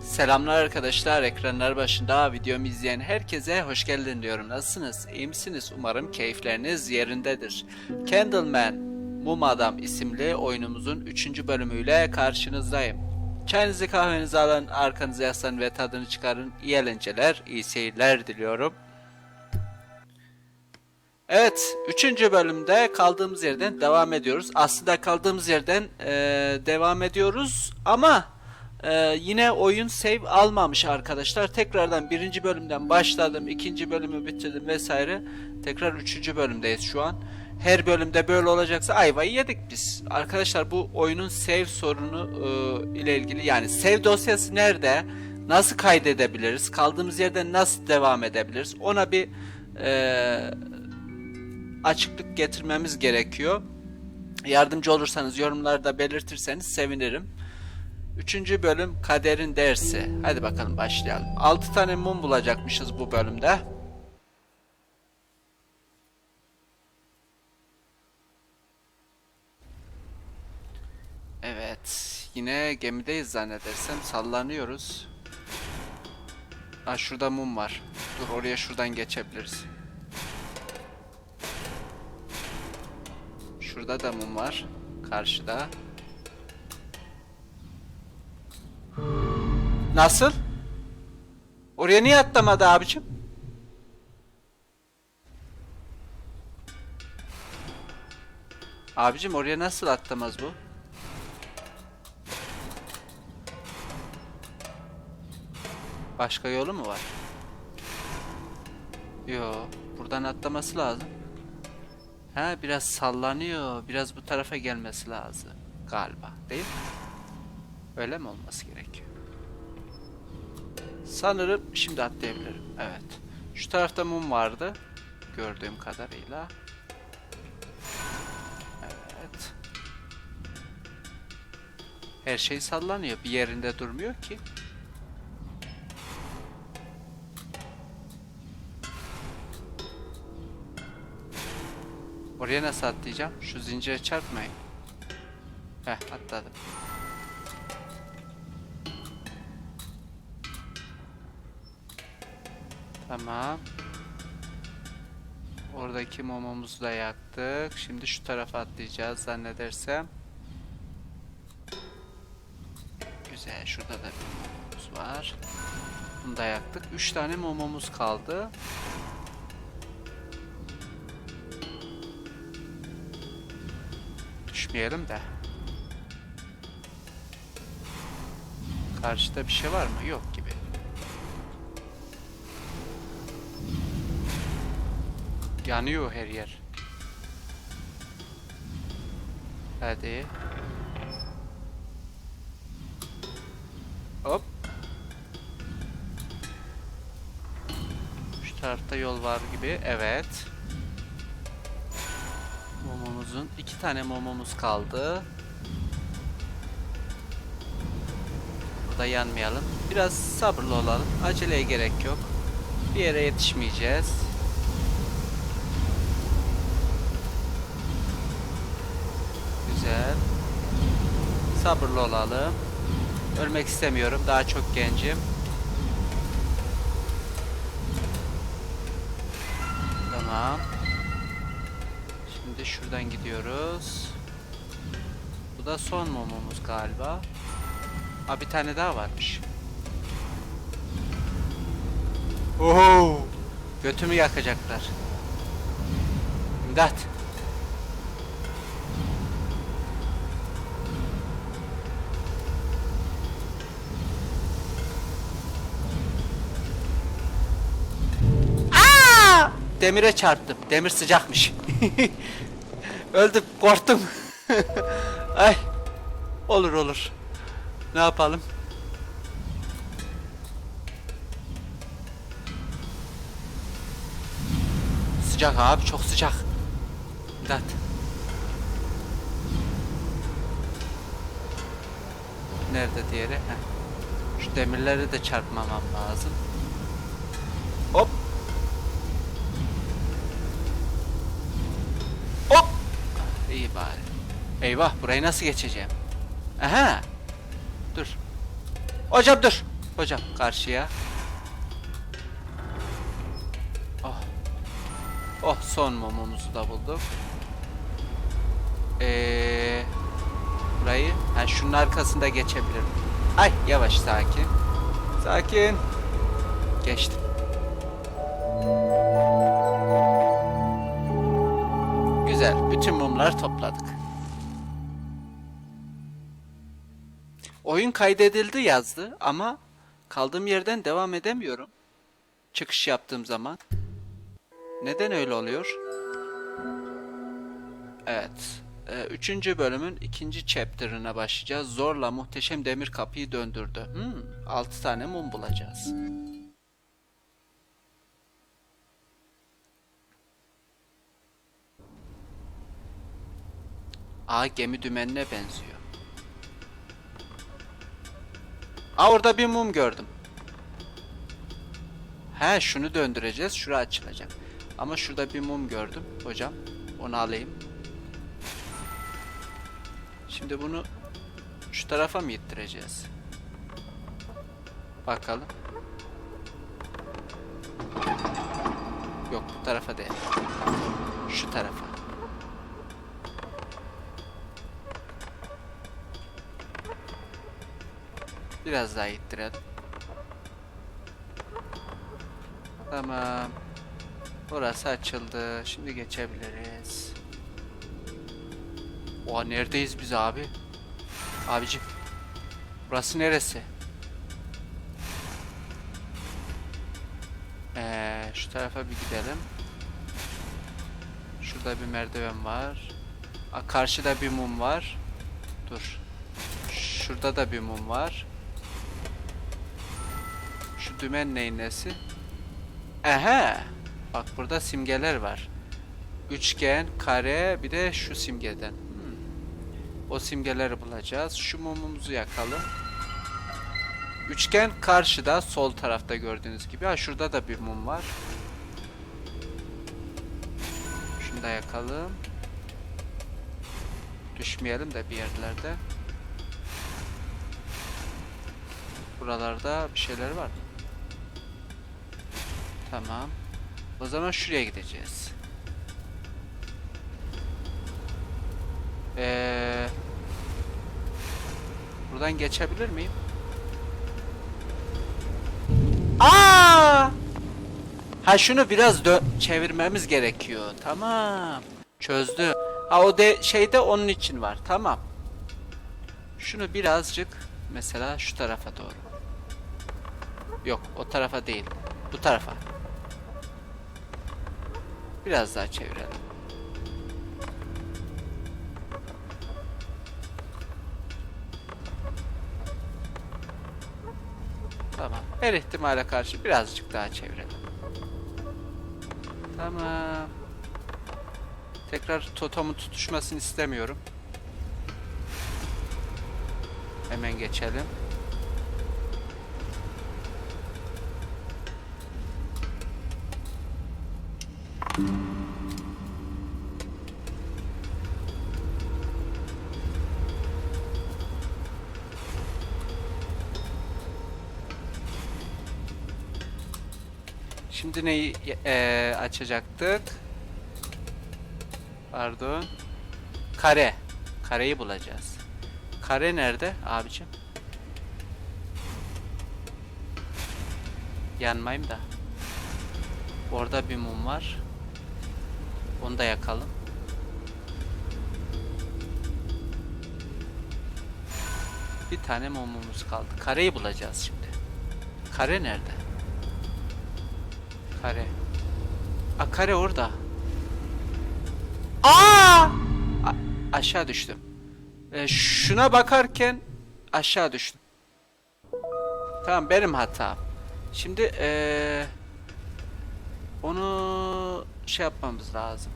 Selamlar arkadaşlar, ekranlar başında videomu izleyen herkese hoş geldin diyorum. Nasılsınız? İyi misiniz? Umarım keyifleriniz yerindedir. Candleman, Mum Adam isimli oyunumuzun 3. bölümüyle karşınızdayım. Çayınızı kahvenizi alın, arkanıza yaslanın ve tadını çıkarın. İyi eğlenceler, iyi seyirler diliyorum. Evet, 3. bölümde kaldığımız yerden devam ediyoruz. Aslında kaldığımız yerden eee, devam ediyoruz ama eee, yine oyun save almamış arkadaşlar. Tekrardan birinci bölümden başladım, ikinci bölümü bitirdim vesaire. Tekrar üçüncü bölümdeyiz şu an. Her bölümde böyle olacaksa ayvayı yedik biz. Arkadaşlar bu oyunun save sorunu eee, ile ilgili yani save dosyası nerede? Nasıl kaydedebiliriz? Kaldığımız yerden nasıl devam edebiliriz? Ona bir eee açıklık getirmemiz gerekiyor. Yardımcı olursanız yorumlarda belirtirseniz sevinirim. Üçüncü bölüm kaderin dersi. Hadi bakalım başlayalım. 6 tane mum bulacakmışız bu bölümde. Evet. Yine gemideyiz zannedersem. Sallanıyoruz. Ha şurada mum var. Dur oraya şuradan geçebiliriz. Şurada da mum var. Karşıda. Nasıl? Oraya niye atlamadı abicim? Abicim oraya nasıl atlamaz bu? Başka yolu mu var? Yo, buradan atlaması lazım. Ha biraz sallanıyor. Biraz bu tarafa gelmesi lazım. Galiba. Değil mi? Öyle mi olması gerekiyor? Sanırım şimdi atlayabilirim. Evet. Şu tarafta mum vardı. Gördüğüm kadarıyla. Evet. Her şey sallanıyor. Bir yerinde durmuyor ki. Oraya nasıl atlayacağım? Şu zincire çarpmayın. Heh atladım. Tamam. Oradaki mumumuzu da yaktık. Şimdi şu tarafa atlayacağız zannedersem. Güzel. Şurada da bir mumumuz var. Bunu da yaktık. 3 tane mumumuz kaldı. Düşmeyelim de. Karşıda bir şey var mı? Yok gibi. Yanıyor her yer. Hadi. Hop. Şu tarafta yol var gibi. Evet. Mumumuzun iki tane mumumuz kaldı. Burada yanmayalım. Biraz sabırlı olalım. Aceleye gerek yok. Bir yere yetişmeyeceğiz. Güzel. Sabırlı olalım. Ölmek istemiyorum. Daha çok gencim. Tamam. Şimdi şuradan gidiyoruz. Bu da son mumumuz galiba. Aa bir tane daha varmış. Oho! Götümü yakacaklar. İmdat. Demire çarptım. Demir sıcakmış. Öldüm, korktum. Ay. Olur olur. Ne yapalım? Sıcak abi, çok sıcak. İmdat. Nerede diğeri? Heh. Şu demirleri de çarpmamam lazım. Hop. Hop. İyi bari. Eyvah burayı nasıl geçeceğim? Aha. Dur. Hocam dur. Hocam karşıya. Oh. Oh son mumumuzu da bulduk. Ee, burayı ha şunun arkasında geçebilirim. Ay yavaş sakin. Sakin. Geçtim. Bütün mumları topladık. Oyun kaydedildi yazdı ama kaldığım yerden devam edemiyorum. Çıkış yaptığım zaman. Neden öyle oluyor? Evet. Ee, üçüncü bölümün ikinci chapter'ına başlayacağız. Zorla muhteşem demir kapıyı döndürdü. Hmm, altı tane mum bulacağız. Aa gemi dümenine benziyor. Aa orada bir mum gördüm. He şunu döndüreceğiz. Şura açılacak. Ama şurada bir mum gördüm hocam. Onu alayım. Şimdi bunu şu tarafa mı ittireceğiz? Bakalım. Yok bu tarafa değil. Şu tarafa. Biraz daha ittirelim. Tamam. Burası açıldı. Şimdi geçebiliriz. Oha neredeyiz biz abi? Abicim. Burası neresi? Ee, şu tarafa bir gidelim. Şurada bir merdiven var. Aa, karşıda bir mum var. Dur. Şurada da bir mum var. Dümen neyin? Ehe. Bak burada simgeler var. Üçgen, kare, bir de şu simgeden. Hmm. O simgeleri bulacağız. Şu mumumuzu yakalım. Üçgen karşıda, sol tarafta gördüğünüz gibi. Ha şurada da bir mum var. Şunu da yakalım. Düşmeyelim de bir yerlerde. Buralarda bir şeyler var. Tamam. O zaman şuraya gideceğiz. Ee, buradan geçebilir miyim? Aa! Ha şunu biraz dö- çevirmemiz gerekiyor. Tamam. Çözdü. Ha o de şeyde onun için var. Tamam. Şunu birazcık mesela şu tarafa doğru. Yok, o tarafa değil. Bu tarafa. Biraz daha çevirelim. Tamam. Her ihtimale karşı birazcık daha çevirelim. Tamam. Tekrar totomun tutuşmasını istemiyorum. Hemen geçelim. Şimdi neyi eee, açacaktık? Pardon. Kare. Kareyi bulacağız. Kare nerede abicim? Yanmayayım da. Orada bir mum var. Onu da yakalım. Bir tane mumumuz kaldı. Kareyi bulacağız şimdi. Kare nerede? Kare. A kare orada. Aa! A- aşağı düştüm. Ee, şuna bakarken aşağı düştüm. Tamam benim hatam. Şimdi ee, onu şey yapmamız lazım.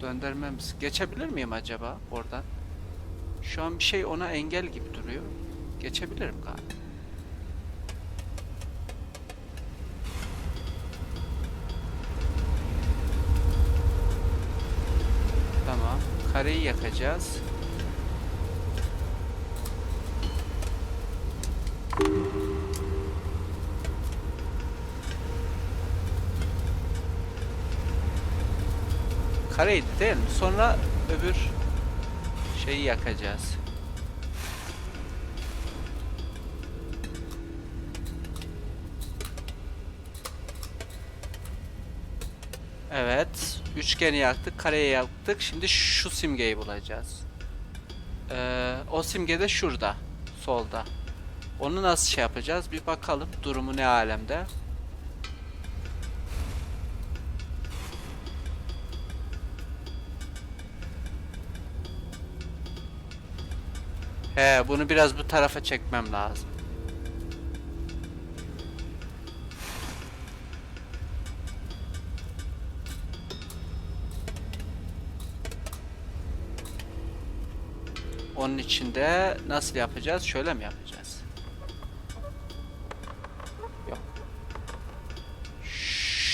Döndürmemiz. Geçebilir miyim acaba oradan? Şu an bir şey ona engel gibi duruyor. Geçebilirim galiba. Tamam. Kareyi yakacağız. Kareydi değil mi? Sonra öbür şeyi yakacağız. Evet. Üçgeni yaktık. Kareyi yaktık. Şimdi şu simgeyi bulacağız. Ee, o simge de şurada. Solda. Onu nasıl şey yapacağız? Bir bakalım. Durumu ne alemde. He, bunu biraz bu tarafa çekmem lazım. Onun için de nasıl yapacağız? Şöyle mi yapacağız? Yok.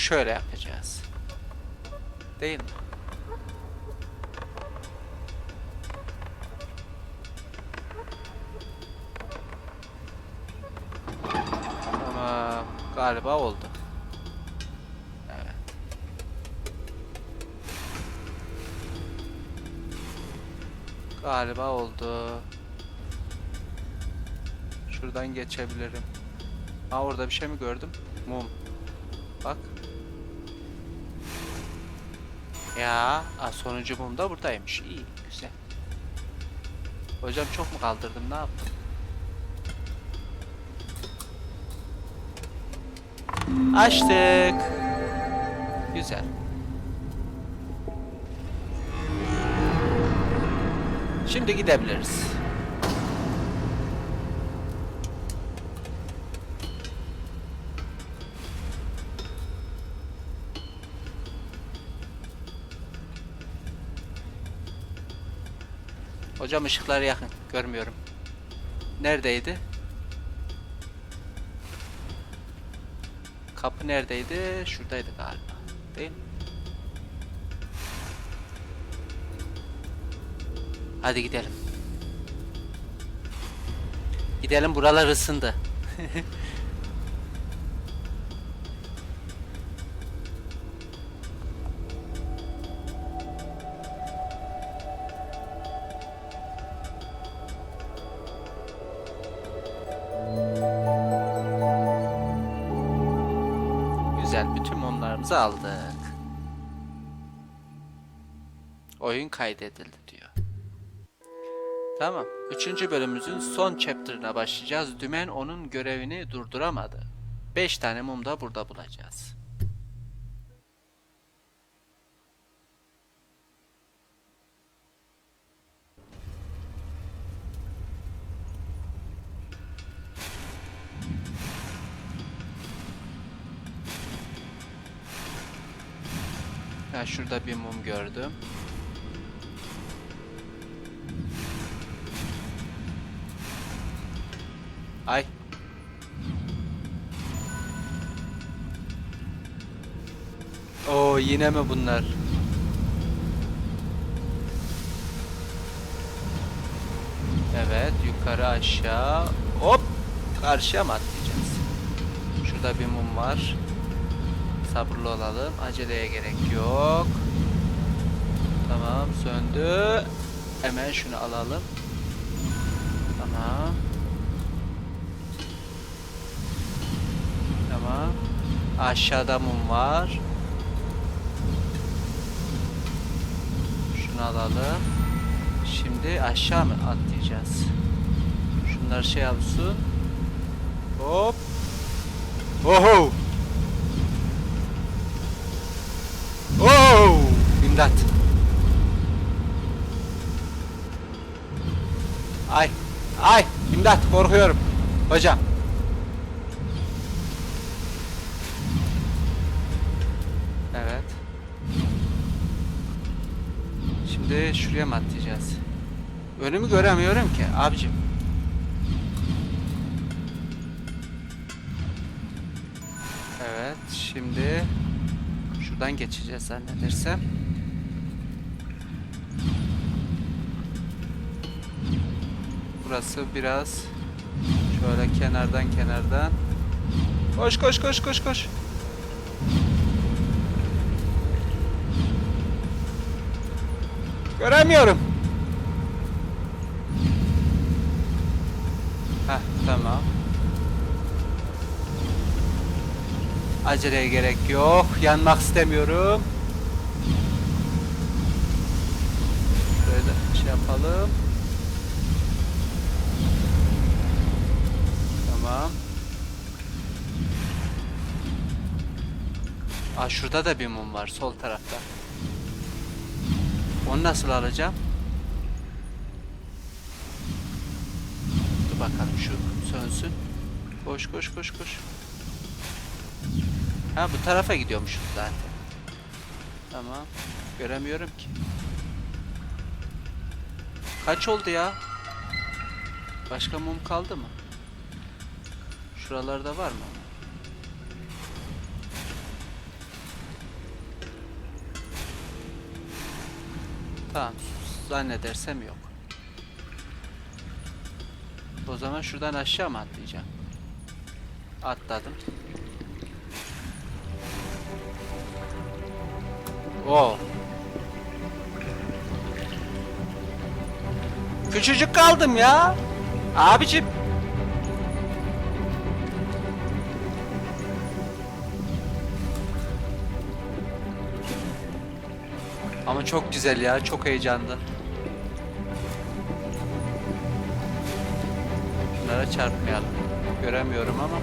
Şöyle yapacağız. Değil mi? Galiba oldu. Galiba oldu. Şuradan geçebilirim. Ha orada bir şey mi gördüm? Mum. Bak. Ya, a, sonuncu mum da buradaymış. İyi, güzel. Hocam çok mu kaldırdım? Ne yaptım? Açtık. Güzel. Şimdi gidebiliriz. Hocam ışıkları yakın. Görmüyorum. Neredeydi? Kapı neredeydi? Şuradaydı galiba. Değil mi? Hadi gidelim. Gidelim buralar ısındı. kaydedildi diyor. Tamam. Üçüncü bölümümüzün son chapter'ına başlayacağız. Dümen onun görevini durduramadı. 5 tane mum da burada bulacağız. Ha şurada bir mum gördüm. Ay. Oo yine mi bunlar? Evet yukarı aşağı. Hop karşıya mı atlayacağız? Şurada bir mum var. Sabırlı olalım. Aceleye gerek yok. Tamam söndü. Hemen şunu alalım. Tamam. Aşağıda mum var. Şunu alalım. Şimdi aşağı mı atlayacağız? Şunlar şey yapsın. Hop. Oho. Oh! İmdat. Ay. Ay. İmdat korkuyorum. Hocam. Şimdi şuraya mı atlayacağız? Önümü göremiyorum ki abicim. Evet, şimdi şuradan geçeceğiz zannedersem. Burası biraz şöyle kenardan kenardan. Koş koş koş koş koş. Göremiyorum. Heh tamam. Aceleye gerek yok. Yanmak istemiyorum. Böyle şey yapalım. Tamam. Aa şurada da bir mum var sol tarafta. Onu nasıl alacağım? Dur bakalım şu sönsün. Koş koş koş koş. Ha bu tarafa gidiyormuşum zaten. Tamam. Göremiyorum ki. Kaç oldu ya? Başka mum kaldı mı? Şuralarda var mı? Tamam. Zannedersem yok. O zaman şuradan aşağı mı atlayacağım? Atladım. Oo. Küçücük kaldım ya. Abicim. Ama çok güzel ya, çok heyecanlı. Şunlara çarpmayalım. Göremiyorum ama.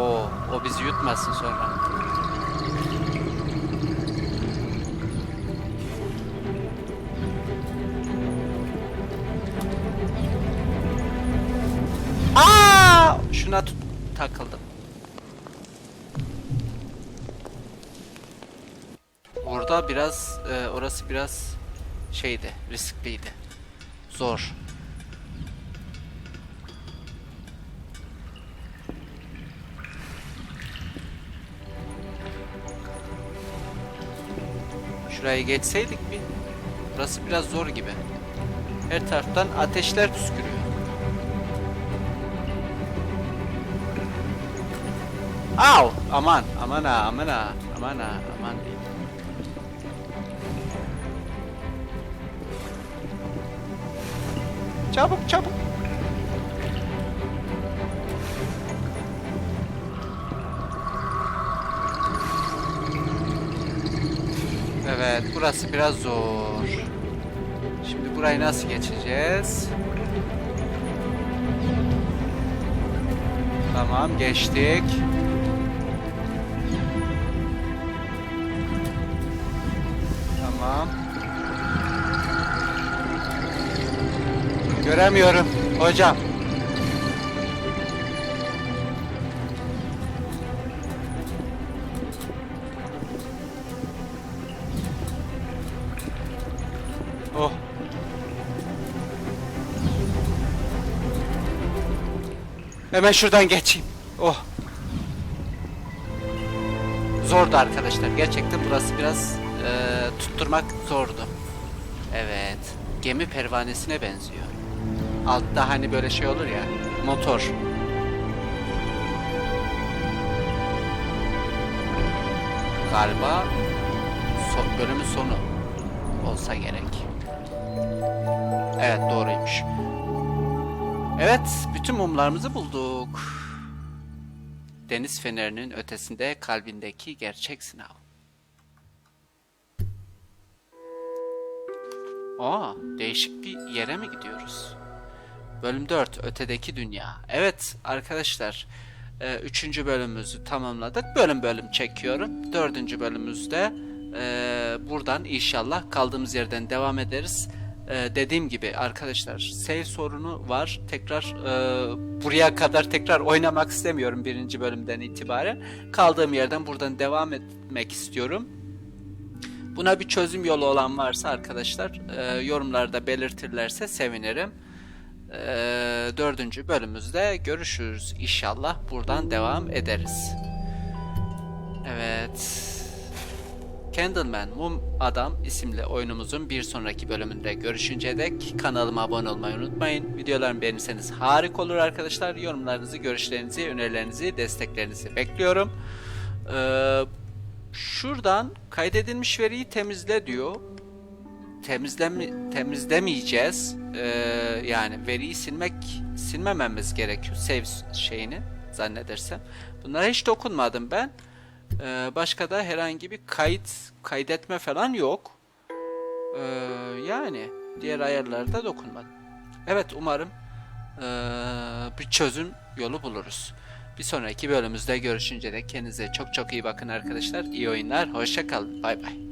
Oo, o bizi yutmasın sonra. Aa! Şuna takıldım. Orada biraz e, orası biraz şeydi, riskliydi. Zor. Şurayı geçseydik bir. Burası biraz zor gibi. Her taraftan ateşler püskürüyor. Au! Aman, aman ha, aman ha, aman ha, aman diyeyim. Çabuk, çabuk. Evet, burası biraz zor. Şimdi burayı nasıl geçeceğiz? Tamam, geçtik. Tamam. Göremiyorum hocam. Oh. Hemen şuradan geçeyim. Oh. Zordu arkadaşlar. Gerçekten burası biraz e, tutturmak zordu. Evet. Gemi pervanesine benziyor. Altta hani böyle şey olur ya. Motor. Galiba son, bölümün sonu olsa gerek. Evet doğruymuş. Evet bütün mumlarımızı bulduk. Deniz fenerinin ötesinde kalbindeki gerçek sınav. Aa, değişik bir yere mi gidiyoruz? Bölüm 4, Ötedeki Dünya. Evet arkadaşlar, 3. bölümümüzü tamamladık. Bölüm bölüm çekiyorum. 4. bölümümüzde e, buradan inşallah kaldığımız yerden devam ederiz. E, dediğim gibi arkadaşlar, save sorunu var. Tekrar e, buraya kadar tekrar oynamak istemiyorum birinci bölümden itibaren. Kaldığım yerden buradan devam etmek istiyorum. Buna bir çözüm yolu olan varsa arkadaşlar e, yorumlarda belirtirlerse sevinirim. E, dördüncü bölümümüzde görüşürüz inşallah. Buradan devam ederiz. Evet. Candleman Mum Adam isimli oyunumuzun bir sonraki bölümünde görüşünceye dek kanalıma abone olmayı unutmayın. Videolarımı beğenirseniz harika olur arkadaşlar. Yorumlarınızı, görüşlerinizi, önerilerinizi, desteklerinizi bekliyorum. Ee, şuradan kaydedilmiş veriyi temizle diyor. Temizlemi temizlemeyeceğiz. Ee, yani veriyi silmek silmememiz gerekiyor save şeyini zannedersem. Bunlara hiç dokunmadım ben. Ee, başka da herhangi bir kayıt kaydetme falan yok. Ee, yani diğer ayarlarda dokunmadım. Evet umarım ee, bir çözüm yolu buluruz. Bir sonraki bölümümüzde görüşünce de kendinize çok çok iyi bakın arkadaşlar. İyi oyunlar. Hoşça kalın. Bay bay.